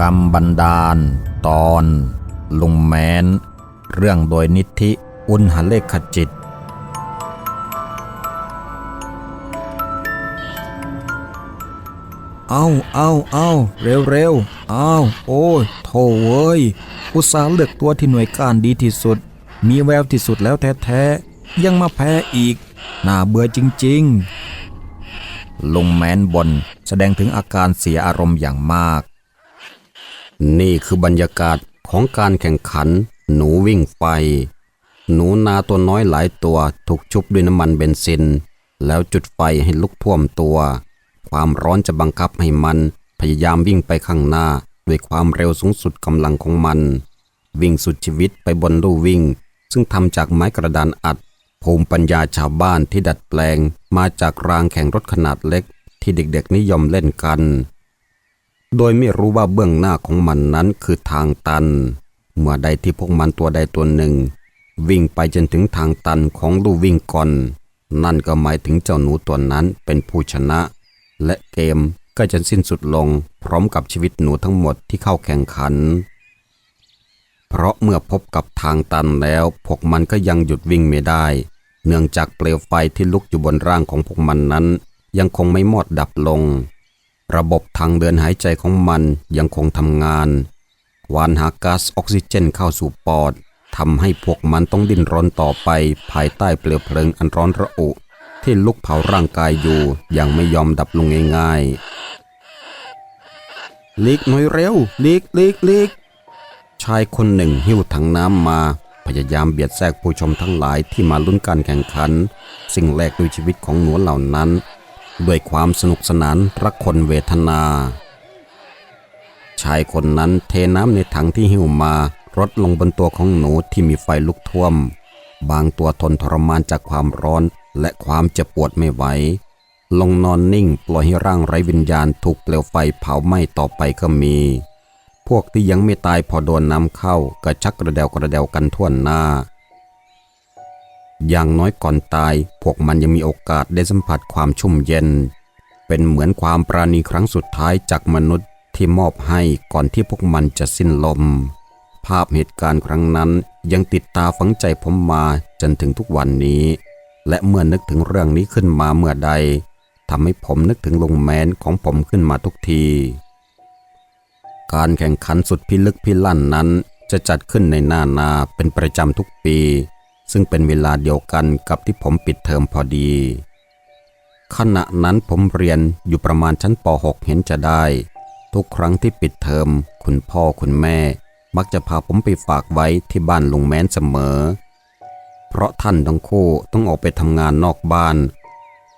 กรรมบันดาล ตอน ลุงแมน เรื่องโดยนิธิอุณหเลขจิต เอาเอาเอาเร็วเร็วเอาโอ้ยโถเว้ย อุตสาห์เลือกตัวที่หน่วยการดีที่สุด มีแววที่สุดแล้วแท้ๆ ยังมาแพ้อีก น่าเบื่อจริง ๆ ลุงแมนบนแสดงถึงอาการเสียอารมณ์อย่างมาก นี่คือบรรยากาศของการแข่งขัน หนูวิ่งไฟหนูนาตัวน้อยหลายตัวถูกชุบด้วยน้ำมันเบนซิน แล้วจุดไฟให้ลุกท่วมตัว ความร้อนจะบังคับให้มันพยายามวิ่งไปข้างหน้าด้วยความเร็วสูงสุดกำลังของมัน วิ่งสุดชีวิตไปบนลู่วิ่ง ซึ่งทำจากไม้กระดานอัด ภูมิปัญญาชาวบ้านที่ดัดแปลงมาจากรางแข่งรถขนาดเล็ก ที่เด็กๆนิยมเล่นกัน โดยไม่รู้ว่าเบื้องหน้าของมันนั้นคือทางตัน เมื่อใดที่พวกมันตัวใดตัวหนึ่ง วิ่งไปจนถึงทางตันของลูวิ่งก่อน นั่นก็หมายถึงเจ้าหนูตัวนั้นเป็นผู้ชนะ และเกมก็จะสิ้นสุดลงพร้อมกับชีวิตหนูทั้งหมดที่เข้าแข่งขัน เพราะเมื่อพบกับทางตันแล้วพวกมันก็ยังหยุดวิ่งไม่ได้ เนื่องจากเปลวไฟที่ลุกอยู่บนร่างของพวกมันนั้น ยังคงไม่หมดดับลง ระบบทางเดินหายใจของมันยังคงทำงานวานหาก๊าซออกซิเจนเข้าสู่ปอดทำให้พวกมันต้องดิ้นรนต่อไปภายใต้เปลวเพลิงอันร้อนระอุ ที่ลุกเผาร่างกายอยู่อย่างไม่ยอมดับลงง่ายๆลีกหน่อยเร็วลีกลีกลีกชายคนหนึ่งหิ้วถังน้ำมาพยายามเบียดแทรกผู้ชมทั้งหลายที่มาลุ้นการแข่งขัน สิ่งแรกด้วยชีวิตของหนูเหล่านั้น ด้วยความสนุกสนานรักคนเวทนา ชายคนนั้นเทน้ำในถังที่หิ้วมารดลงบนตัวของหนูที่มีไฟลุกท่วม บางตัวทนทรมานจากความร้อนและความเจ็บปวดไม่ไหว ลงนอนนิ่งปล่อยให้ร่างไร้วิญญาณถูกเปลวไฟเผาไหม้ต่อไปก็มี พวกที่ยังไม่ตายพอโดนน้ำเข้าก็ชักกระเดวกระเดวกันทั่วหน้า อย่างน้อยก่อนตาย พวกมันยังมีโอกาสได้สัมผัสความชุ่มเย็น เป็นเหมือนความปราณีครั้งสุดท้ายจากมนุษย์ที่มอบให้ก่อนที่พวกมันจะสิ้นลม ภาพเหตุการณ์ครั้งนั้นยังติดตาฝังใจผมมาจนถึงทุกวันนี้ และเมื่อนึกถึงเรื่องนี้ขึ้นมาเมื่อใดทำให้ผมนึกถึงลุงแมนของผมขึ้นมาทุกที การแข่งขันสุดพิลึกพิลั่นนั้นจะจัดขึ้นในหน้านาเป็นประจำทุกปี ซึ่งเป็นเวลาเดียวกันกับที่ผมปิดเทอมพอดี ขณะนั้นผมเรียนอยู่ประมาณชั้นป .6 เห็นจะได้ ทุกครั้งที่ปิดเทอม คุณพ่อคุณแม่ มักจะพาผมไปฝากไว้ที่บ้านลุงแม้นเสมอ เพราะท่านทั้งคู่ต้องออกไปทำงานนอกบ้าน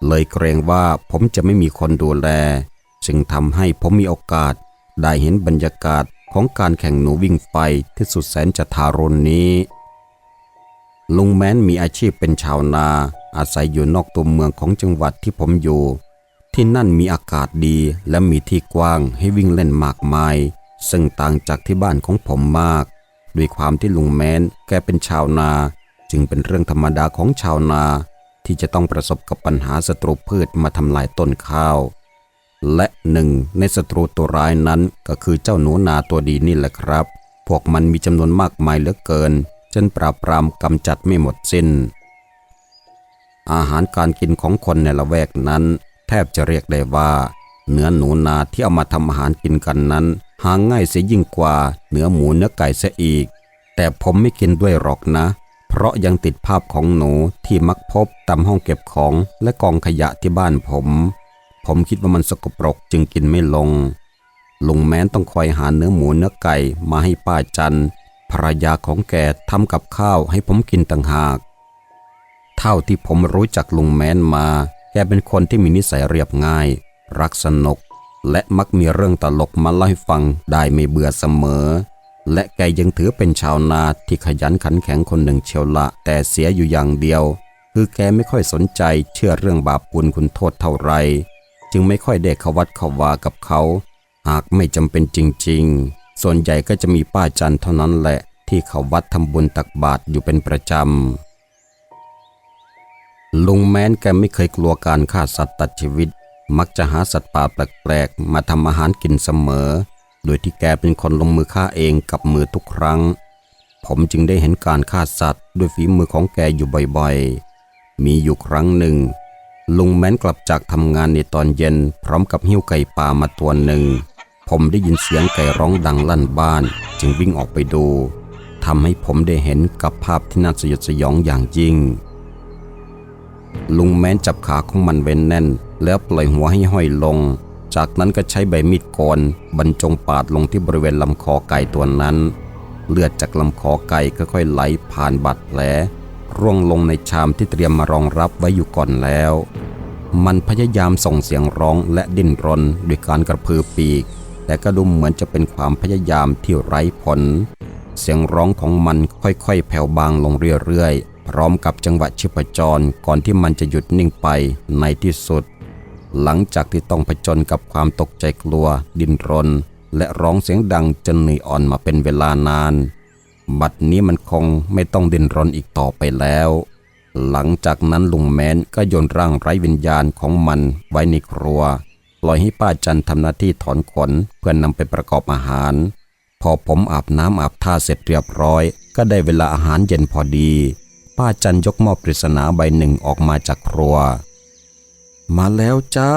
เลยเกรงว่าผมจะไม่มีคนดูแลจึงทำให้ผมมีโอกาสได้เห็นบรรยากาศของการแข่งหนูวิ่งไฟที่สุดแสนจะทารุณนี้ ลุงแม้นมีอาชีพเป็นชาวนา อาศัยอยู่นอกตัวเมืองของจังหวัดที่ผมอยู่ ที่นั่นมีอากาศดีและมีที่กว้างให้วิ่งเล่นมากมาย ซึ่งต่างจากที่บ้านของผมมาก ด้วยความที่ลุงแม้นแกเป็นชาวนา จึงเป็นเรื่องธรรมดาของชาวนา ที่จะต้องประสบกับปัญหาศัตรูพืชมาทำลายต้นข้าว และหนึ่งในศัตรูตัวร้ายนั้นก็คือเจ้าหนูนาตัวดีนี่แหละครับ พวกมันมีจำนวนมากมายเหลือเกิน จนปราบปรามกำจัดไม่หมดสิ้น อาหารการกินของคนในละแวกนั้น แทบจะเรียกได้ว่า เนื้อหนูนาที่เอามาทำอาหารกินกันนั้น หาง่ายเสียยิ่งกว่าเนื้อหมูเนื้อไก่เสียอีก แต่ผมไม่กินด้วยหรอกนะ เพราะยังติดภาพของหนูที่มักพบตามห้องเก็บของและกองขยะที่บ้านผม ผมคิดว่ามันสกปรกจึงกินไม่ลงลุงแม้นต้องคอยหาเนื้อหมูเนื้อไก่มาให้ป้าจัน ภรรยาของแกทำกับข้าวให้ผมกินต่างหาก เท่าที่ผมรู้จักลุงแม้นมา แกเป็นคนที่มีนิสัยเรียบง่าย รักสนุก และมักมีเรื่องตลกมาเล่าให้ฟังได้ไม่เบื่อเสมอ และแกยังถือเป็นชาวนาที่ขยันขันแข็งคนหนึ่งเชียวละ แต่เสียอยู่อย่างเดียว คือแกไม่ค่อยสนใจเชื่อเรื่องบาปบุญคุณโทษเท่าไร จึงไม่ค่อยได้เขวัดเข้าวากับเขา หากไม่จำเป็นจริง ๆ ส่วนใหญ่ก็จะมีป้าจันเท่านั้นแหละ ที่เขาวัดทำบุญตักบาตรอยู่เป็นประจำ ลุงแม้นแกไม่เคยกลัวการฆ่าสัตว์ตัดชีวิต มักจะหาสัตว์ป่าแปลกๆ มาทำอาหารกินเสมอ โดยที่แกเป็นคนลงมือฆ่าเองกับมือทุกครั้ง ผมจึงได้เห็นการฆ่าสัตว์ด้วยฝีมือของแกอยู่บ่อยๆ มีอยู่ครั้งหนึ่งลุงแม้นกลับจากทำงานในตอนเย็นพร้อมกับหิ้วไก่ป่ามาตัวหนึ่ง ผมได้ยินเสียงไก่ร้องดังลั่นบ้าน จึงวิ่งออกไปดูทำให้ผมได้เห็นกับภาพที่น่าสยดสยองอย่างยิ่ง ลุงแม้นจับขาของมันไว้แน่น แล้วปล่อยหัวให้ห้อยลง จากนั้นก็ใช้ใบมีดกนบรรจงปาดลงที่บริเวณลำคอไก่ตัวนั้น เลือดจากลำคอไก่ค่อยๆไหลผ่านบาดแผลร่วงลงในชามที่เตรียมมารองรับไว้อยู่ก่อนแล้ว มันพยายามส่งเสียงร้องและดิ้นรนด้วยการกระพือปีก แต่ก็ดูเหมือนจะเป็นความพยายามที่ไร้ผล เสียงร้องของมันค่อยๆ แผ่วบางลงเรื่อยๆ พร้อมกับจังหวะชีพจรก่อนที่มันจะหยุดนิ่งไปในที่สุด หลังจากที่ต้องผจญกับความตกใจกลัว ดิ้นรน และร้องเสียงดังจนเหนื่อยอ่อนมาเป็นเวลานาน บัดนี้มันคงไม่ต้องดิ้นรนอีกต่อไปแล้ว หลังจากนั้นลุงแมนก็โยนร่างไร้วิญญาณของมันไว้ในครัว ปล่อยให้ป้าจันทำหน้าที่ถอนขนเพื่อนนำไปประกอบอาหาร พอผมอาบน้ำอาบท่าเสร็จเรียบร้อย ก็ได้เวลาอาหารเย็นพอดี ป้าจันยกหม้อปริศนาใบหนึ่งออกมาจากครัว มาแล้วจ้า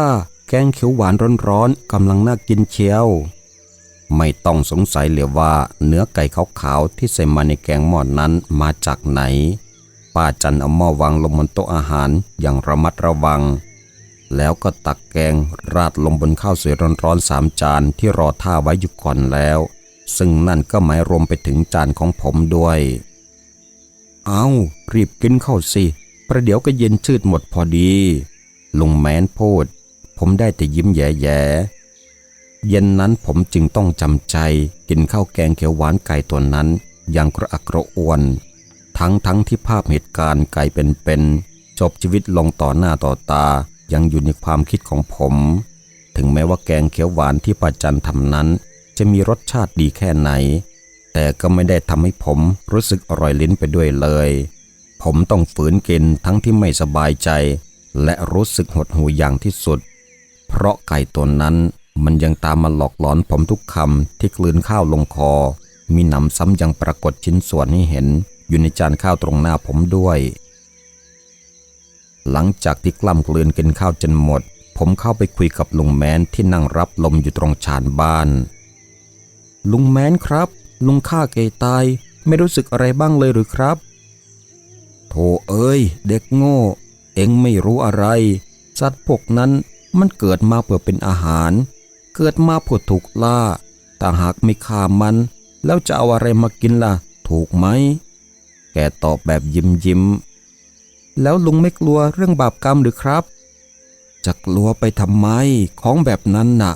แกงเขียวหวานร้อนๆกำลังน่ากินเชียว ไม่ต้องสงสัยเลยว่า เนื้อไก่ขาวๆที่ใส่มาในแกงหม้อนั้นมาจากไหนป้าจันเอาหม้อวางลงบนโต๊ะอาหารอย่างระมัดระวัง แล้วก็ตักแกงราดลงบนข้าวสวยร้อนๆสามจานที่รอท่าไว้อยู่ก่อนแล้ว ซึ่งนั่นก็หมายรวมไปถึงจานของผมด้วย เอารีบกินเข้าสิ ประเดี๋ยวก็เย็นชืดหมดพอดี ลุงแมนพูด ผมได้แต่ยิ้มแย่ๆ เย็นนั้นผมจึงต้องจำใจ กินข้าวแกงเขียวหวานไก่ตัวนั้น อย่างกระอักกระอ่วน ทั้งทั้งที่ภาพเหตุการณ์ไก่เป็นๆจบชีวิตลงต่อหน้าต่อตา ยังอยู่ในความคิดของผม ถึงแม้ว่าแกงเขียวหวานที่ป้าจันทำนั้น จะมีรสชาติดีแค่ไหน แต่ก็ไม่ได้ทำให้ผมรู้สึกอร่อยลิ้นไปด้วยเลย ผมต้องฝืนกินทั้งที่ไม่สบายใจ และรู้สึกหดหู่อย่างที่สุด เพราะไก่ตัวนั้นมันยังตามมาหลอกหลอนผมทุกคำที่กลืนข้าวลงคอ มีหนำซ้ำยังปรากฏชิ้นส่วนให้เห็น อยู่ในจานข้าวตรงหน้าผมด้วย หลังจากที่กล้ำกลืนกินข้าวจนหมด ผมเข้าไปคุยกับลุงแมนที่นั่งรับลมอยู่ตรงชานบ้าน ลุงแมนครับ ลุงฆ่าเกยตาย ไม่รู้สึกอะไรบ้างเลยหรือครับ โธ่เอ้ย เด็กโง่ เอ็งไม่รู้อะไร สัตว์พวกนั้นมันเกิดมาเพื่อเป็นอาหาร เกิดมาเพื่อถูกล่า แต่หากไม่ฆ่ามัน แล้วจะเอาอะไรมากินล่ะ ถูกไหม แกตอบแบบยิ้มยิ้ม แล้วลุงไม่กลัวเรื่องบาปกรรมหรือครับ จะกลัวไปทำไมของแบบนั้นน่ะ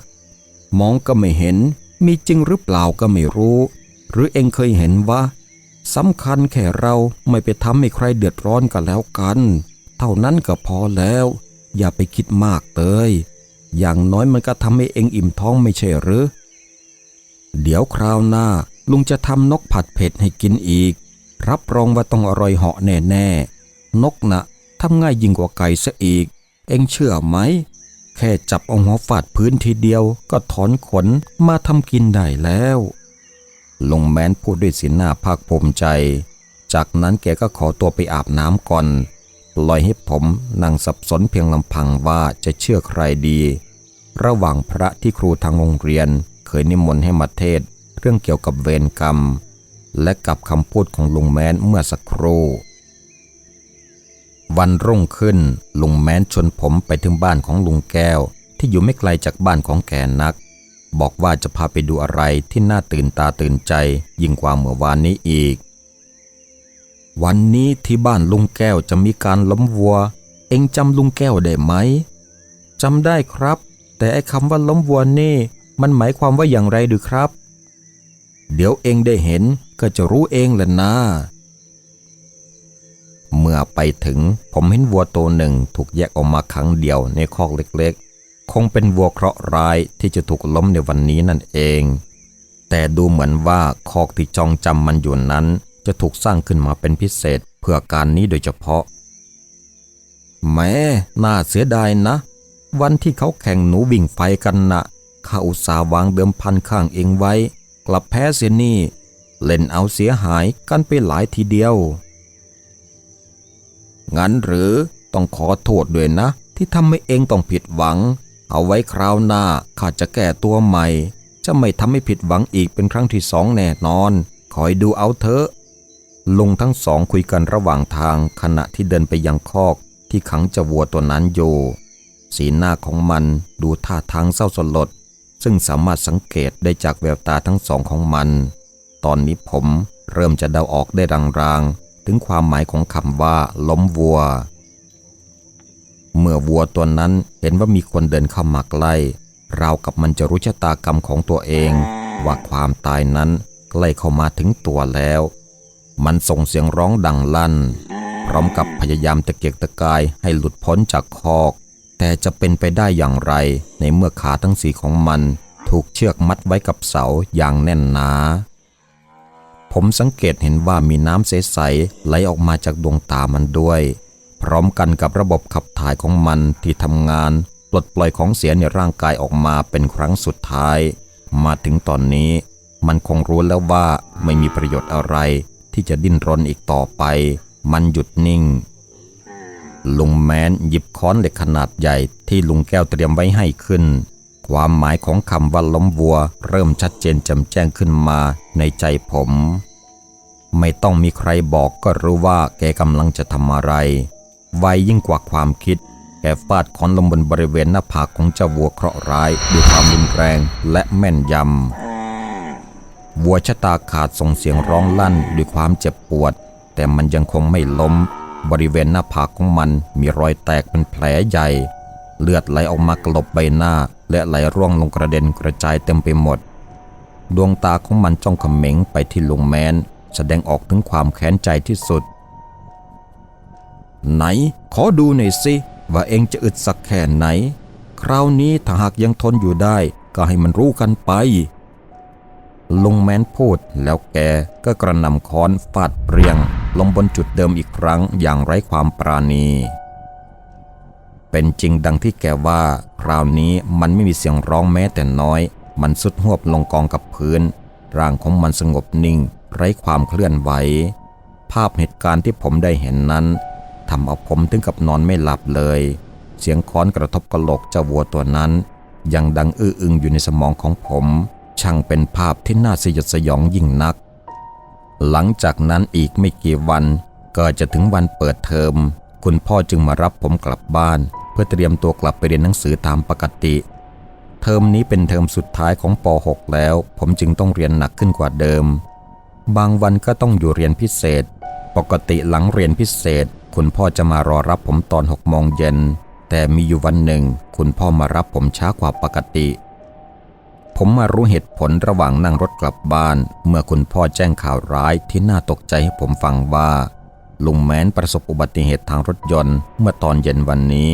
มองก็ไม่เห็น มีจริงหรือเปล่าก็ไม่รู้ หรือเองเคยเห็นว่าสำคัญแค่เราไม่ไปทำให้ใครเดือดร้อนกันแล้วกัน เท่านั้นก็พอแล้ว อย่าไปคิดมากเตยอย่างน้อยมันก็ทำให้เองอิ่มท้องไม่ใช่หรือ เดี๋ยวคราวหน้าลุงจะทำนกผัดเผ็ดให้กินอีก รับรองว่าต้องอร่อยเหาะแน่ๆ นกนะ่ะทำง่ายยิ่งกว่าไก่ซะอีก เอ็งเชื่อไหม แค่จับเอาหัวฟาดพื้นทีเดียวก็ถอนขนมาทำกินได้แล้วลุงแมนพูดด้วยสีหน้าภาคภูมิใจ จากนั้นแกก็ขอตัวไปอาบน้ำก่อนปล่อยให้ผมนั่งสับสนเพียงลำพังว่าจะเชื่อใครดี ระหว่างพระที่ครูทางโรงเรียน เคยนิมนต์ให้มาเทศ เรื่องเกี่ยวกับเวรกรรม และกับคำพูดของลุงแมนเมื่อสักครู่ วันรุ่งขึ้น ลุงแม้นชวนผมไปถึงบ้านของลุงแก้ว ที่อยู่ไม่ไกลจากบ้านของแกนัก บอกว่าจะพาไปดูอะไรที่น่าตื่นตาตื่นใจ ยิ่งกว่าเมื่อวานนี้อีก วันนี้ที่บ้านลุงแก้วจะมีการล้มวัว เองจำลุงแก้วได้ไหมจำได้ครับ แต่ไอ้คำว่าล้มวัวนี่ มันหมายความว่าอย่างไรหรือครับ เดี๋ยวเองได้เห็นก็จะรู้เองแหละนะ เมื่อไปถึงผมเห็นวัวตัวหนึ่งถูกแยกออกมาขังเดียวในคอกเล็กๆ คงเป็นวัวเคราะห์ร้ายที่จะถูกล้มในวันนี้นั่นเอง แต่ดูเหมือนว่าคอกที่จองจำมันอยู่นั้น จะถูกสร้างขึ้นมาเป็นพิเศษเพื่อการนี้โดยเฉพาะ แม้น่าเสียดายนะ วันที่เขาแข่งหนูวิ่งไฟกันนะ่ะข้าอุตส่าห์วางเดิมพันข้างเองไว้ กลับแพ้เสียนี่ เล่นเอาเสียหายกันไปหลายทีเดียว งั้นหรือต้องขอโทษด้วยนะ ที่ทำให้เองต้องผิดหวัง เอาไว้คราวหน้าข้าจะแก้ตัวใหม่ จะไม่ทำให้ผิดหวังอีกเป็นครั้งที่สองแน่นอน คอยดูเอาเถอะลุงทั้งสองคุยกันระหว่างทางขณะที่เดินไปยังคอกที่ขังเจ้าวัวตัวนั้นอยู่ สีหน้าของมันดูท่าทางเศร้าสลด ซึ่งสามารถสังเกตได้จากแววตาทั้งสองของมัน ตอนนี้ผมเริ่มจะเดาออกได้รางๆ ถึงความหมายของคำว่า ล้มวัว เมื่อวัวตัวนั้นเห็นว่ามีคนเดินเข้ามาใกล้ราวกับมันจะรู้ชะตากรรมของตัวเอง ว่าความตายนั้นใกล้เข้ามาถึงตัวแล้ว มันส่งเสียงร้องดังลั่น พร้อมกับพยายามตะเกียกตะกายให้หลุดพ้นจากคอก แต่จะเป็นไปได้อย่างไร ในเมื่อขาทั้งสี่ของมัน ถูกเชือกมัดไว้กับเสาอย่างแน่นหนา ผมสังเกตเห็นว่ามีน้ำใสๆไหลออกมาจากดวงตามันด้วย พร้อมกันกับระบบขับถ่ายของมันที่ทำงาน ปลดปล่อยของเสียในร่างกายออกมาเป็นครั้งสุดท้าย มาถึงตอนนี้ มันคงรู้แล้วว่าไม่มีประโยชน์อะไร ที่จะดิ้นรนอีกต่อไป มันหยุดนิ่ง ลุงแมนหยิบค้อนเหล็กขนาดใหญ่ที่ลุงแก้วเตรียมไว้ให้ขึ้น ความหมายของคำว่าล้มวัว เริ่มชัดเจนแจำแจ้งขึ้นมาในใจผม ไม่ต้องมีใครบอกก็รู้ว่าแกกำลังจะทำอะไร ไวยิ่งกว่าความคิด แกฟาดค้อนลงบนบริเวณหน้าผากของเจ้าวัวเคราะห์ร้ายด้วยความรุนแรงและแม่นยำ วัวชะตาขาดส่งเสียงร้องลั่นด้วยความเจ็บปวด แต่มันยังคงไม่ล้ม บริเวณหน้าผากของมันมีรอยแตกเป็นแผลใหญ่ เลือดไหลออกมากลบใบหน้า และไหลร่วงลงกระเด็นกระจายเต็มไปหมด ดวงตาของมันจ้องเขม็งไปที่ลุงแมน แสดงออกถึงความแค้นใจที่สุด ไหน ขอดูหน่อยสิ ว่าเองจะอึดสักแค่ไหน คราวนี้ถ้าหากยังทนอยู่ได้ ก็ให้มันรู้กันไปลุงแมนพูดแล้วแกก็กระนำค้อนฟาดเปรียง ลงบนจุดเดิมอีกครั้งอย่างไร้ความปราณี เป็นจริงดังที่แกว่า คราวนี้มันไม่มีเสียงร้องแม้แต่น้อย มันสุดหวบลงกองกับพื้น ร่างของมันสงบนิ่ง ไร้ความเคลื่อนไหว ภาพเหตุการณ์ที่ผมได้เห็นนั้นทำเอาผมถึงกับนอนไม่หลับเลย เสียงค้อนกระทบกระโหลกเจ้าวัวตัวนั้น ยังดังอื้ออึงอยู่ในสมองของผม ช่างเป็นภาพที่น่าสยดสยองยิ่งนัก หลังจากนั้นอีกไม่กี่วันก็จะถึงวันเปิดเทอม คุณพ่อจึงมารับผมกลับบ้าน เพื่อเตรียมตัวกลับไปเรียนหนังสือตามปกติ เทอมนี้เป็นเทอมสุดท้ายของป .6 แล้ว ผมจึงต้องเรียนหนักขึ้นกว่าเดิม บางวันก็ต้องอยู่เรียนพิเศษ ปกติหลังเรียนพิเศษ คุณพ่อจะมารอรับผมตอน6โมงเย็น แต่มีอยู่วันหนึ่ง คุณพ่อมารับผมช้ากว่าปกติผมมารู้เหตุผลระหว่างนั่งรถกลับบ้าน เมื่อคุณพ่อแจ้งข่าวร้ายที่น่าตกใจให้ผมฟังว่า ลุงแม้นประสบอุบัติเหตุทางรถยนต์ เมื่อตอนเย็นวันนี้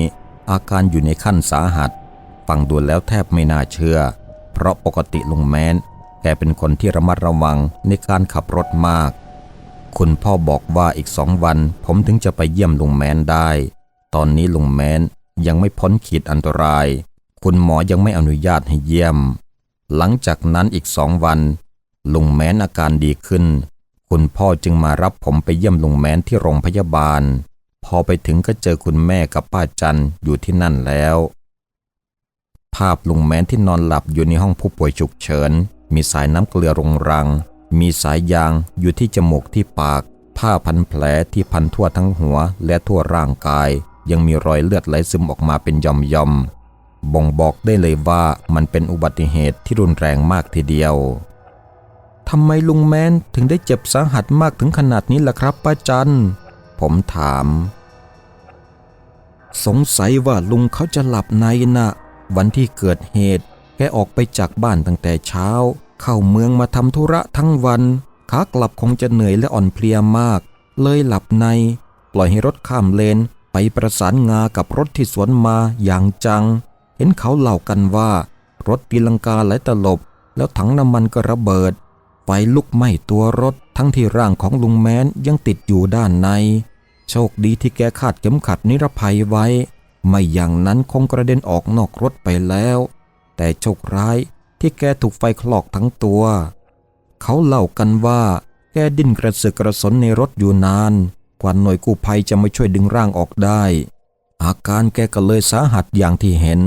อาการอยู่ในขั้นสาหัส ฟังดูแล้วแทบไม่น่าเชื่อ เพราะปกติลุงแม้น แกเป็นคนที่ระมัดระวังในการขับรถมาก คุณพ่อบอกว่าอีกสองวัน ผมถึงจะไปเยี่ยมลุงแมนได้ ตอนนี้ลุงแมนยังไม่พ้นขีดอันตราย คุณหมอยังไม่อนุญาตให้เยี่ยม หลังจากนั้นอีกสองวันลุงแมนอาการดีขึ้น คุณพ่อจึงมารับผมไปเยี่ยมลุงแมนที่โรงพยาบาล พอไปถึงก็เจอคุณแม่กับป้าจันอยู่ที่นั่นแล้ว ภาพลุงแมนที่นอนหลับอยู่ในห้องผู้ป่วยฉุกเฉิน มีสายน้ำเกลือรงรัง มีสายยางอยู่ที่จมูกที่ปาก ผ้าพันแผลที่พันทั่วทั้งหัวและทั่วร่างกาย ยังมีรอยเลือดไหลซึมออกมาเป็นย่อมๆบ่งบอกได้เลยว่ามันเป็นอุบัติเหตุที่รุนแรงมากทีเดียว ทำไมลุงแมนถึงได้เจ็บสาหัสมากถึงขนาดนี้ล่ะครับป้าจัน ผมถาม สงสัยว่าลุงเขาจะหลับในนะ วันที่เกิดเหตุ แกออกไปจากบ้านตั้งแต่เช้า เข้าเมืองมาทำธุระทั้งวันขากลับคงจะเหนื่อยและอ่อนเพลียมาก เลยหลับใน ปล่อยให้รถข้ามเลนไปประสานงากับรถที่สวนมาอย่างจัง เห็นเขาเล่ากันว่า รถตีลังกาไหลตลบ แล้วถังน้ำมันก็ระเบิด ไฟลุกไหม้ตัวรถทั้งที่ร่างของลุงแม้นยังติดอยู่ด้านใน โชคดีที่แกคาดเข็มขัดนิรภัยไว้ ไม่อย่างนั้นคงกระเด็นออกนอกรถไปแล้ว แต่โชคร้ายที่แกถูกไฟคลอกทั้งตัว เขาเล่ากันว่าแกดิ้นกระเสือกกระสนในรถอยู่นานกว่าหน่วยกู้ภัยจะมาช่วยดึงร่างออกได้ อาการแกก็เลยสาหัสอย่างที่เห็น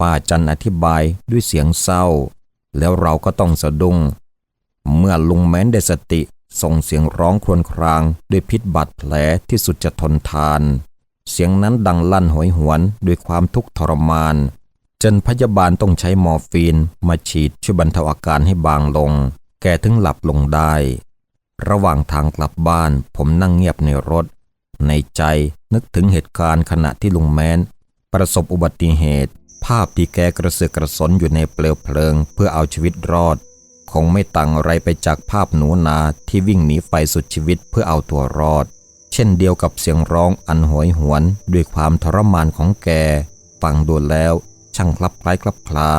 ป้าจันอธิบายด้วยเสียงเศร้า แล้วเราก็ต้องสะดุ้ง เมื่อลุงแม้นได้สติส่งเสียงร้องครวญครางด้วยพิษบาดแผลที่สุดจะทนทาน เสียงนั้นดังลั่นหอยหวนด้วยความทุกข์ทรมาน จนพยาบาลต้องใช้มอร์ฟีนมาฉีดช่วยบรรเทาอาการให้บางลง แกถึงหลับลงได้ ระหว่างทางกลับบ้านผมนั่งเงียบในรถ ในใจนึกถึงเหตุการณ์ขณะที่ลุงแม้น ประสบอุบัติเหตุ ภาพที่แกกระเสือกกระสนอยู่ในเปลวเพลิงเพื่อเอาชีวิตรอด คงไม่ต่างอะไรไปจากภาพหนูนาที่วิ่งหนีไฟสุดชีวิตเพื่อเอาตัวรอด เช่นเดียวกับเสียงร้องอันโหยหวน ด้วยความทรมานของแก ฟังดูแล้ว ช่างคลับคล้ายคลับคลา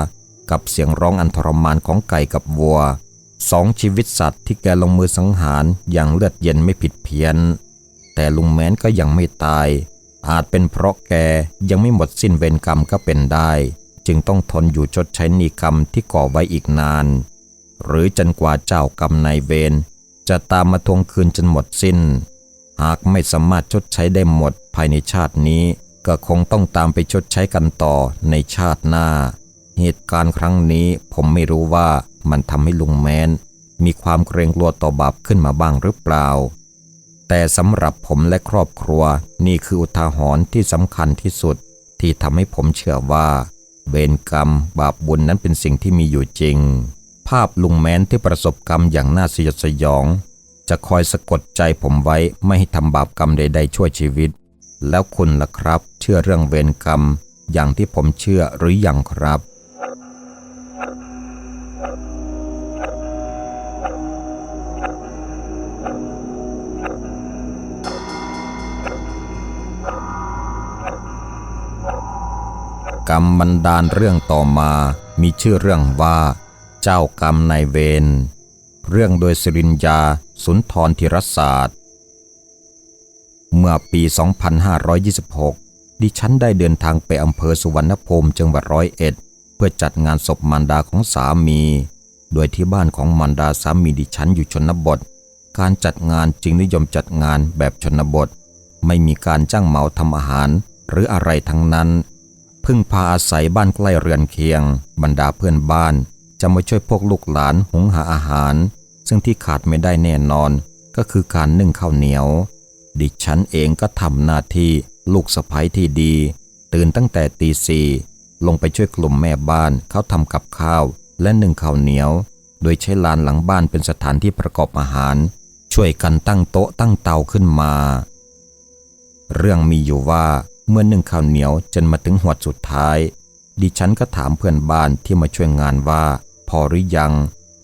กับเสียงร้องอันทรมานของไก่กับวัวสองชีวิตสัตว์ที่แกลงมือสังหารอย่างเลือดเย็นไม่ผิดเพี้ยน แต่ลุงแม้นก็ยังไม่ตาย อาจเป็นเพราะแกยังไม่หมดสิ้นเวรกรรมก็เป็นได้ จึงต้องทนอยู่ชดใช้นิกรรมที่ก่อไว้อีกนาน หรือจนกว่าเจ้ากรรมนายเวรจะตามมาทวงคืนจนหมดสิ้น หากไม่สามารถชดใช้ได้หมดภายในชาตินี้ ก็คงต้องตามไปชดใช้กันต่อในชาติหน้า เหตุการณ์ครั้งนี้ผมไม่รู้ว่ามันทำให้ลุงแมนมีความเกรงกลัวต่อบาปขึ้นมาบ้างหรือเปล่า แต่สำหรับผมและครอบครัวนี่คืออุทาหรณ์ที่สำคัญที่สุด ที่ทำให้ผมเชื่อว่าเวรกรรมบาปบุญนั้นเป็นสิ่งที่มีอยู่จริง ภาพลุงแม้นที่ประสบกรรมอย่างน่าสยดสยอง จะคอยสะกดใจผมไว้ไม่ให้ทำบาปกรรมใด ๆ ช่วยชีวิต แล้วคุณล่ะครับ เชื่อเรื่องเวรกรรม อย่างที่ผมเชื่อหรือยังครับกรรมบันดาลเรื่องต่อมา มีชื่อเรื่องว่า เจ้ากรรมนายเวร เรื่องโดยสิรินยาสุนทรธีรศาสตร์ เมื่อปี 2526 ดิฉันได้เดินทางไปอำเภอสุวรรณภูมิจังหวัดร้อยเอ็ด เพื่อจัดงานศพมารดาของสามี โดยที่บ้านของมารดาสามีดิฉันอยู่ชนบท การจัดงานจึงนิยมจัดงานแบบชนบท ไม่มีการจ้างเหมาทำอาหาร หรืออะไรทั้งนั้นพึ่งพาอาศัยบ้านใกล้เรือนเคียง บรรดาเพื่อนบ้าน จะมาช่วยพวกลูกหลานหุงหาอาหาร ซึ่งที่ขาดไม่ได้แน่นอน ก็คือการนึ่งข้าวเหนียว ดิฉันเองก็ทำหน้าที่ลูกสะใภ้ที่ดี ตื่นตั้งแต่ตีสี่ลงไปช่วยกลุ่มแม่บ้านเขาทำกับข้าว และนึ่งข้าวเหนียว โดยใช้ลานหลังบ้านเป็นสถานที่ประกอบอาหาร ช่วยกันตั้งโต๊ะตั้งเตาขึ้นมา เรื่องมีอยู่ว่าเมื่อนึ่งข้าวเหนียวจนมาถึงหวดสุดท้าย ดิฉันก็ถามเพื่อนบ้านที่มาช่วยงานว่า พอหรือยัง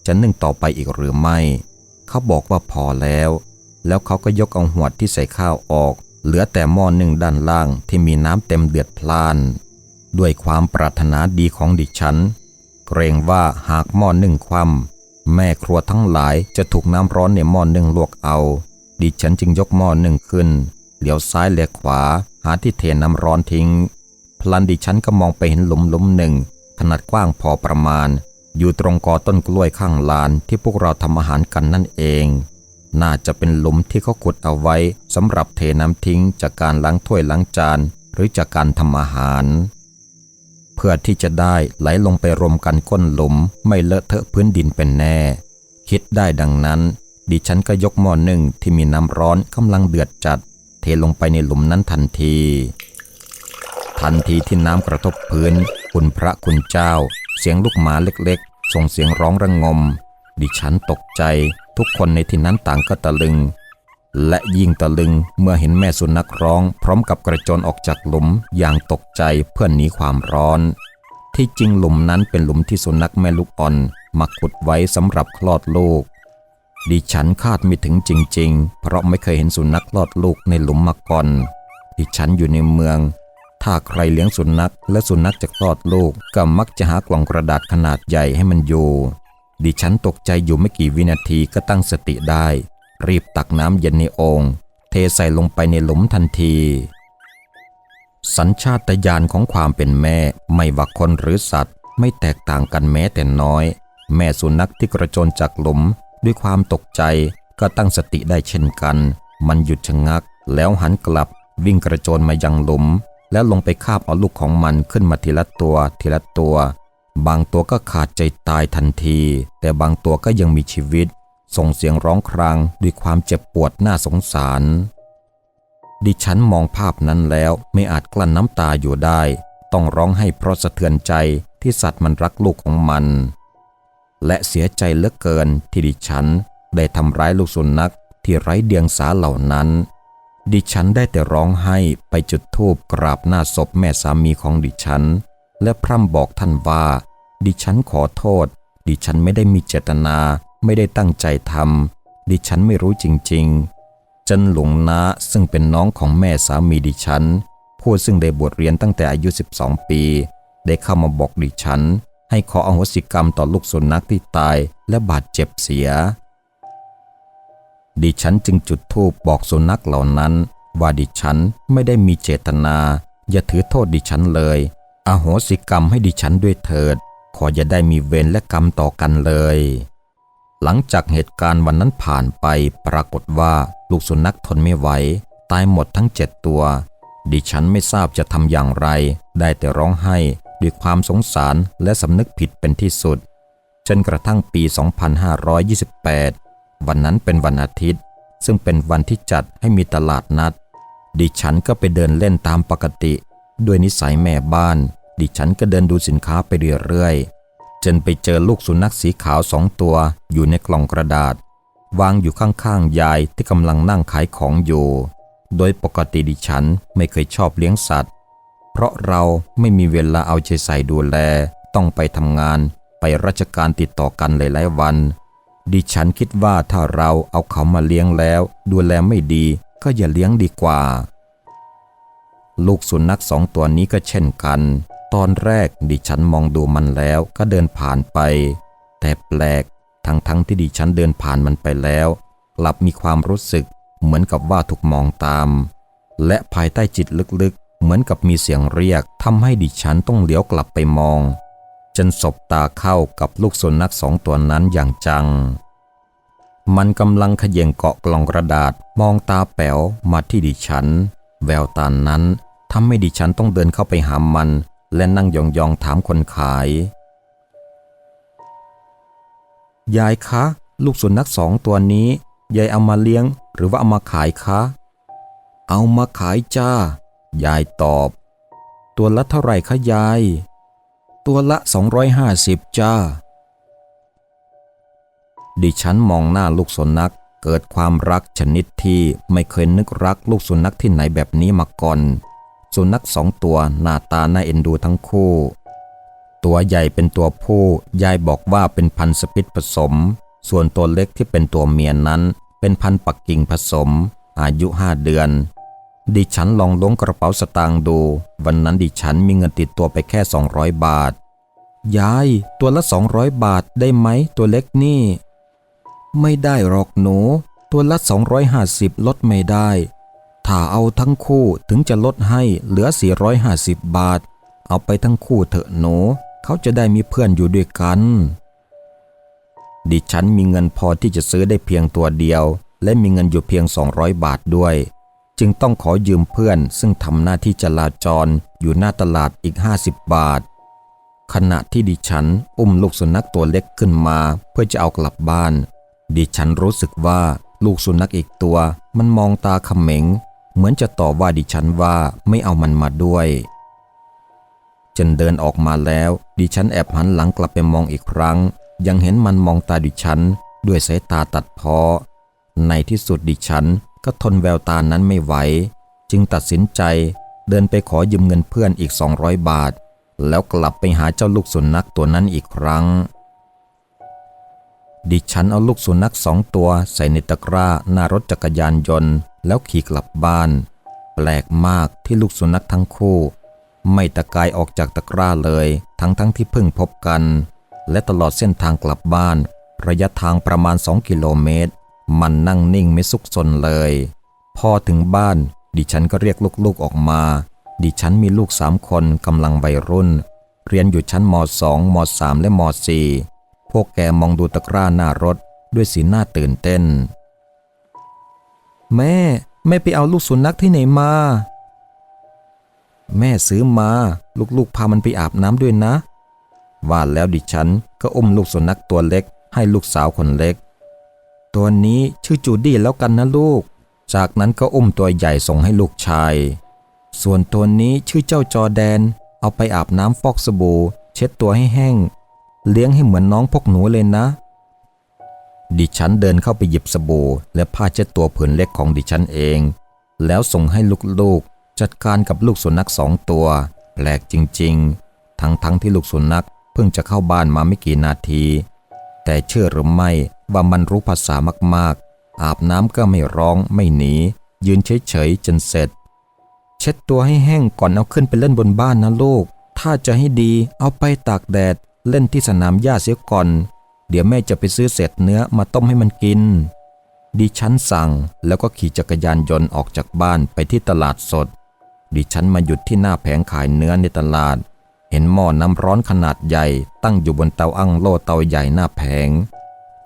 จะนึ่งต่อไปอีกหรือไม่ เขาบอกว่าพอแล้ว แล้วเขาก็ยกเอาหวดที่ใส่ข้าวออก เหลือแต่หม้อนึ่งด้านล่างที่มีน้ำเต็มเดือดพล่าน ด้วยความปรารถนาดีของดิฉัน เกรงว่าหากหม้อนึ่งคว่ำแม่ครัวทั้งหลายจะถูกน้ำร้อนในหม้อนึ่งลวกเอา ดิฉันจึงยกหม้อนึ่งขึ้น เหลียวซ้ายเหลียวขวา หาที่เทน้ำร้อนทิ้งพลันดิฉันก็มองไปเห็นหลุมหลุมหนึ่ง ขนาดกว้างพอประมาณ อยู่ตรงกอต้นกล้วยข้างลานที่พวกเราทำอาหารกันนั่นเอง น่าจะเป็นหลุมที่เขาขุดเอาไว้สำหรับเทน้ำทิ้งจากการล้างถ้วยล้างจานหรือจากการทำอาหาร เพื่อที่จะได้ไหลลงไปรวมกันก้นหลุมไม่เลอะเทอะพื้นดินเป็นแน่ คิดได้ดังนั้น ดิฉันก็ยกหม้อหนึ่งที่มีน้ำร้อนกำลังเดือดจัด เทลงไปในหลุมนั้นทันทีทันทีที่น้ำกระทบพื้น คุณพระคุณเจ้า เสียงลูกหมาเล็ก ส่งเสียงร้องระงงม ดิฉันตกใจ ทุกคนในที่นั้นต่างก็ตะลึง และยิ่งตะลึงเมื่อเห็นแม่สุนัขร้อง พร้อมกับกระโจนออกจากหลุมอย่างตกใจเพื่อหนีความร้อน ที่จริงหลุมนั้นเป็นหลุมที่สุนัขแม่ลูกอ่อนมาขุดไว้สำหรับคลอดลูก ดิฉันคาดไม่ถึงจริง ๆ เพราะไม่เคยเห็นสุนัขคลอดลูกในหลุมมาก่อนดิฉันอยู่ในเมือง ถ้าใครเลี้ยงสุนัขและสุนัขจะคลอดลูกก็มักจะหากล่องกระดาษขนาดใหญ่ให้มันอยู่ดิฉันตกใจอยู่ไม่กี่วินาทีก็ตั้งสติได้ รีบตักน้ำเย็นในองค์เทใส่ลงไปในหลุมทันที สัญชาตญาณของความเป็นแม่ไม่ว่าคนหรือสัตว์ ไม่แตกต่างกันแม้แต่น้อย แม่สุนัขที่กระโจนจากหลุม ด้วยความตกใจก็ตั้งสติได้เช่นกัน มันหยุดชะงัก แล้วหันกลับวิ่งกระโจนมายังหลุม แล้วลงไปคาบเอาลูกของมันขึ้นมาทีละตัว ทีละตัว บางตัวก็ขาดใจตายทันที แต่บางตัวก็ยังมีชีวิต ส่งเสียงร้องครางด้วยความเจ็บปวดน่าสงสาร ดิฉันมองภาพนั้นแล้วไม่อาจกลั้นน้ำตาอยู่ได้ ต้องร้องให้เพราะสะเทือนใจที่สัตว์มันรักลูกของมัน และเสียใจเหลือเกินที่ดิฉันได้ทำร้ายลูกสุนัขที่ไร้เดียงสาเหล่านั้น ดิฉันได้แต่ร้องไห้ไปจุดธูปกราบหน้าศพแม่สามีของดิฉัน และพร่ำบอกท่านว่า ดิฉันขอโทษ ดิฉันไม่ได้มีเจตนา ไม่ได้ตั้งใจทำดิฉันไม่รู้จริง ๆ จันหลงนาซึ่งเป็นน้องของแม่สามีดิฉัน ผู้ซึ่งได้บวชเรียนตั้งแต่อายุ 12 ปี ได้เข้ามาบอกดิฉัน ให้ขออโหสิกรรมต่อลูกสุนัขที่ตายและบาดเจ็บเสีย ดิฉันจึงจุดธูปบอกสุนัขเหล่านั้น ว่าดิฉันไม่ได้มีเจตนา อย่าถือโทษดิฉันเลย อโหสิกรรมให้ดิฉันด้วยเถิด ขออย่าได้มีเวรและกรรมต่อกันเลย หลังจากเหตุการณ์วันนั้นผ่านไปปรากฏว่าลูกสุนัขทนไม่ไหว ตายหมดทั้งเจ็ดตัว ดิฉันไม่ทราบจะทำอย่างไร ได้แต่ร้องไห้ด้วยความสงสารและสำนึกผิดเป็นที่สุดจนกระทั่งปี 2528 วันนั้นเป็นวันอาทิตย์ ซึ่งเป็นวันที่จัดให้มีตลาดนัด ดิฉันก็ไปเดินเล่นตามปกติ ด้วยนิสัยแม่บ้าน ดิฉันก็เดินดูสินค้าไปเรื่อยๆจนไปเจอลูกสุนัขสีขาวสองตัว อยู่ในกล่องกระดาษ วางอยู่ข้างๆยายที่กำลังนั่งขายของอยู่ โดยปกติดิฉันไม่เคยชอบเลี้ยงสัตว์ เพราะเราไม่มีเวลาเอาใจใส่ดูแล ต้องไปทำงาน ไปราชการติดต่อกันหลายๆวัน ดิฉันคิดว่าถ้าเราเอาเขามาเลี้ยงแล้ว ดูแลไม่ดีก็อย่าเลี้ยงดีกว่า ลูกสุนัขสองตัวนี้ก็เช่นกัน ตอนแรกดิฉันมองดูมันแล้วก็เดินผ่านไป แต่แปลกทั้งทั้งที่ดิฉันเดินผ่านมันไปแล้วกลับมีความรู้สึก เหมือนกับว่าถูกมองตาม และภายใต้จิตลึกๆ เหมือนกับมีเสียงเรียกทำให้ดิฉันต้องเลี้ยวกลับไปมอง จนสบตาเข้ากับลูกสุนัขสองตัวนั้นอย่างจัง มันกำลังเขย่งเกาะกล่องกระดาษมองตาแป๋วมาที่ดิฉัน แววตานั้นทำให้ดิฉันต้องเดินเข้าไปหามัน และนั่งยองๆถามคนขาย ยายคะ ลูกสุนัขสองตัวนี้ ยายเอามาเลี้ยง หรือว่าเอามาขายคะ เอามาขายจ้า ยายตอบ ตัวละเท่าไหร่คะยาย ตัวละ 250 จ้า ดิฉันมองหน้าลูกสุนัขเกิดความรักชนิดที่ไม่เคยนึกรักลูกสุนัขที่ไหนแบบนี้มาก่อน สุนัขสองตัวหน้าตาน่าเอ็นดูทั้งคู่ ตัวใหญ่เป็นตัวผู้ ยายบอกว่าเป็นพันธุ์สปิตผสม ส่วนตัวเล็กที่เป็นตัวเมียนั้น เป็นพันธุ์ปักกิ่งผสม อายุห้าเดือน ดิฉันลองล้วงกระเป๋าสตางค์ดู วันนั้นดิฉันมีเงินติดตัวไปแค่ 200 บาท ยาย ตัวละ200บาทได้ไหมตัวเล็กนี่ ไม่ได้หรอกหนู ตัวละ250ลดไม่ได้ ถ้าเอาทั้งคู่ถึงจะลดให้เหลือ450บาท เอาไปทั้งคู่เถอะหนู เขาจะได้มีเพื่อนอยู่ด้วยกัน ดิฉันมีเงินพอที่จะซื้อได้เพียงตัวเดียว และมีเงินอยู่เพียง200บาทด้วยจึงต้องขอยืมเพื่อนซึ่งทำหน้าที่จราจรอยู่หน้าตลาดอีก 50 บาท ขณะที่ดิฉันอุ้มลูกสุนัขตัวเล็กขึ้นมา เพื่อจะเอากลับบ้าน ดิฉันรู้สึกว่าลูกสุนัขอีกตัว มันมองตาเขม็ง เหมือนจะต่อว่าดิฉันว่าไม่เอามันมาด้วย จนเดินออกมาแล้ว ดิฉันแอบหันหลังกลับไปมองอีกครั้ง ยังเห็นมันมองตาดิฉัน ด้วยสายตาตัดเพอในที่สุดดิฉันก็ทนแววตานั้นไม่ไหว จึงตัดสินใจเดินไปขอยืมเงินเพื่อนอีก 200 บาท แล้วกลับไปหาเจ้าลูกสุนัขตัวนั้นอีกครั้ง ดิฉันเอาลูกสุนัขสองตัวใส่ในตะกร้าหน้ารถจักรยานยนต์ แล้วขี่กลับบ้าน แปลกมากที่ลูกสุนัขทั้งคู่ ไม่ตะกายออกจากตะกร้าเลย ทั้งทั้งที่เพิ่งพบกัน และตลอดเส้นทางกลับบ้าน ระยะทางประมาณ2กิโลเมตร มันนั่งนิ่งไม่ซุกซนเลย พอถึงบ้านดิฉันก็เรียกลูกๆออกมา ดิฉันมีลูกสามคนกำลังวัยรุ่น เรียนอยู่ชั้นม 2 ม 3 และม 4 พวกแกมองดูตะกร้าหน้ารถด้วยสีหน้าตื่นเต้น แม่แม่ไปเอาลูกสุนัขที่ไหนมา แม่ซื้อมา ลูกๆพามันไปอาบน้ำด้วยนะ ว่าแล้วดิฉันก็อุ้มลูกสุนัขตัวเล็ก ให้ลูกสาวคนเล็ก ตัวนี้ชื่อจูดี้แล้วกันนะลูก จากนั้นก็อุ้มตัวใหญ่ส่งให้ลูกชาย ส่วนตัวนี้ชื่อเจ้าจอแดน เอาไปอาบน้ำฟอกสบู่ เช็ดตัวให้แห้ง เลี้ยงให้เหมือนน้องพวกหนูเลยนะ ดิฉันเดินเข้าไปหยิบสบู่ และผ้าเช็ดตัวผืนเล็กของดิฉันเอง แล้วส่งให้ลูกๆ จัดการกับลูกสุนัขสองตัว แปลกจริงๆ ทั้งๆทที่ลูกสุนัขเพิ่งจะเข้าบ้านมาไม่กี่นาที แต่เชื่อหรือไม่ว่ามันรู้ภาษามากๆ อาบน้ำก็ไม่ร้องไม่หนียืนเฉยๆจนเสร็จ เช็ดตัวให้แห้งก่อนเอาขึ้นไปเล่นบนบ้านนะลูก ถ้าจะให้ดีเอาไปตากแดด เล่นที่สนามหญ้าเสียก่อน เดี๋ยวแม่จะไปซื้อเศษเนื้อมาต้มให้มันกิน ดิฉันสั่งแล้วก็ขี่จักรยานยนต์ออกจากบ้านไปที่ตลาดสด ดิฉันมาหยุดที่หน้าแผงขายเนื้อในตลาด เห็นหม้อน้ำร้อนขนาดใหญ่ตั้งอยู่บนเตาอั้งโล่เตาใหญ่หน้าแผง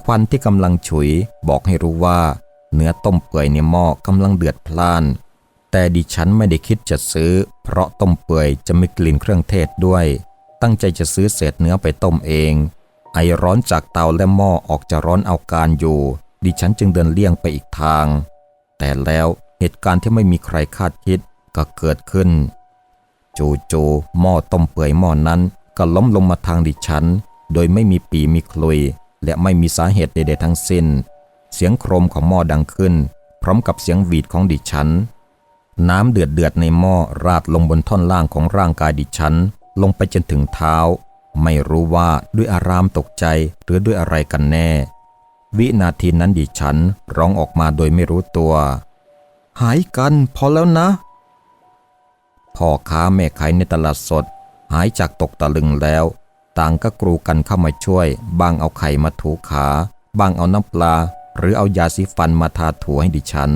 ควันที่กำลังฉุยบอกให้รู้ว่า เนื้อต้มเปื่อยในหม้อกำลังเดือดพล่าน แต่ดิฉันไม่ได้คิดจะซื้อ เพราะต้มเปื่อยจะมีกลิ่นเครื่องเทศด้วย ตั้งใจจะซื้อเศษเนื้อไปต้มเอง ไอร้อนจากเตาและหม้อออกจะร้อนเอาการอยู่ ดิฉันจึงเดินเลี่ยงไปอีกทาง แต่แล้วเหตุการณ์ที่ไม่มีใครคาดคิดก็เกิดขึ้น จู่ๆหม้อต้มเปื่อยหม้อนั้นก็ล้มลงมาทางดิฉัน โดยไม่มีปีมีคลุย และไม่มีสาเหตุใดๆทั้งสิ้น เสียงโครมของหม้อดังขึ้น พร้อมกับเสียงหวีดของดิฉัน น้ำเดือดเดือดในหม้อราดลงบนท่อนล่างของร่างกายดิฉัน ลงไปจนถึงเท้า ไม่รู้ว่าด้วยอารามตกใจหรือด้วยอะไรกันแน่ วินาทีนั้นดิฉันร้องออกมาโดยไม่รู้ตัว หายกันพอแล้วนะพ่อค้าแม่ขายในตลาดสด หายจากตกตะลึงแล้ว ต่างก็กรูกันเข้ามาช่วย บางเอาไข่มาถูขา บางเอาน้ำปลา หรือเอายาสีฟันมาทาถูให้ดิฉัน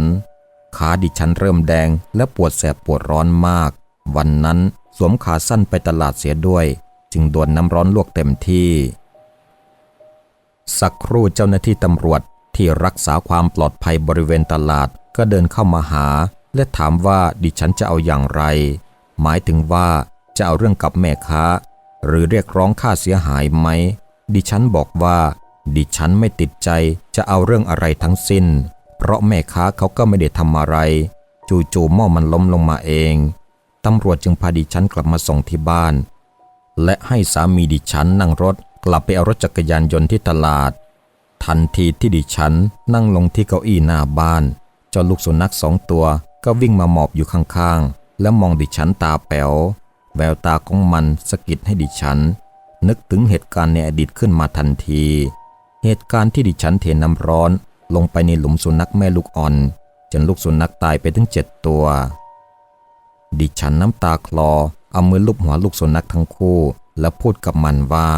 ขาดิฉันเริ่มแดงและปวดแสบปวดร้อนมาก วันนั้นสวมขาสั้นไปตลาดเสียด้วย จึงโดนน้ำร้อนลวกเต็มที่ สักครู่เจ้าหน้าที่ตำรวจที่รักษาความปลอดภัยบริเวณตลาดก็เดินเข้ามาหา และถามว่าดิฉันจะเอาอย่างไร หมายถึงว่าจะเอาเรื่องกับแม่ค้า หรือเรียกร้องค่าเสียหายไหม ดิฉันบอกว่า ดิฉันไม่ติดใจจะเอาเรื่องอะไรทั้งสิ้น เพราะแม่ค้าเขาก็ไม่ได้ทำอะไร จู่ๆหม้อมันล้มลงมาเอง ตำรวจจึงพาดิฉันกลับมาส่งที่บ้าน และให้สามีดิฉันนั่งรถกลับไปเอารถจักรยานยนต์ที่ตลาด ทันทีที่ดิฉันนั่งลงที่เก้าอี้หน้าบ้านเจ้าลูกสุนัขสองตัวก็วิ่งมาหมอบอยู่ข้างๆ แล้วมองดิฉันตาแป๋ว แววตาของมันสะกิดให้ดิฉัน นึกถึงเหตุการณ์ในอดีตขึ้นมาทันที เหตุการณ์ที่ดิฉันเทน้ำร้อน ลงไปในหลุมสุนัขแม่ลูกอ่อน จนลูกสุนัขตายไปถึงเจ็ดตัว ดิฉันน้ำตาคลอเอามือลูบหัวลูกสุนัขทั้งคู่ แล้วพูดกับมันว่า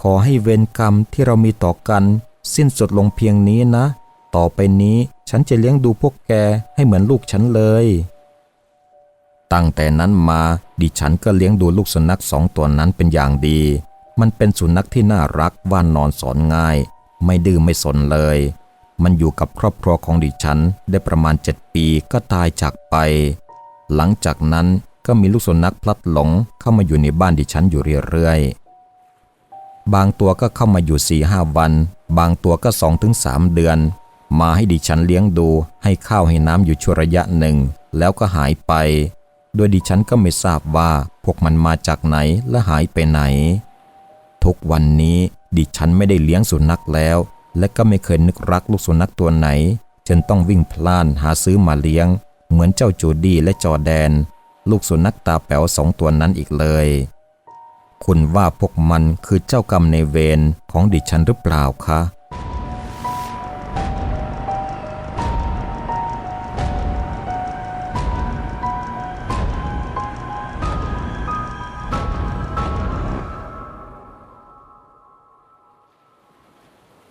ขอให้เวรกรรมที่เรามีต่อกัน สิ้นสุดลงเพียงนี้นะ ต่อไปนี้ฉันจะเลี้ยงดูพวกแกให้เหมือนลูกฉันเลย ตั้งแต่นั้นมาดิฉันก็เลี้ยงดูลูกสุนัขสองตัวนั้นเป็นอย่างดี มันเป็นสุนัขที่น่ารักว่านนอนสอนง่าย ไม่ดื้อไม่สนเลย มันอยู่กับครอบครัวของดิฉันได้ประมาณเจ็ดปีก็ตายจากไป หลังจากนั้นก็มีลูกสุนัขพลัดหลงเข้ามาอยู่ในบ้านดิฉันอยู่เรื่อยๆ บางตัวก็เข้ามาอยู่สี่ห้าวัน บางตัวก็สองถึงสามเดือน มาให้ดิฉันเลี้ยงดู ให้ข้าวให้น้ำอยู่ชั่วระยะหนึ่ง แล้วก็หายไป โดยดิฉันก็ไม่ทราบว่าพวกมันมาจากไหนและหายไปไหน ทุกวันนี้ ดิฉันไม่ได้เลี้ยงสุนัขแล้ว และก็ไม่เคยนึกรักลูกสุนัขตัวไหนฉันต้องวิ่งพล่านหาซื้อมาเลี้ยง เหมือนเจ้าจูดี้และจอแดน ลูกสุนัขตาแป๋วสองตัวนั้นอีกเลย คุณว่าพวกมันคือเจ้ากรรมในเวรของดิฉันหรือเปล่าคะ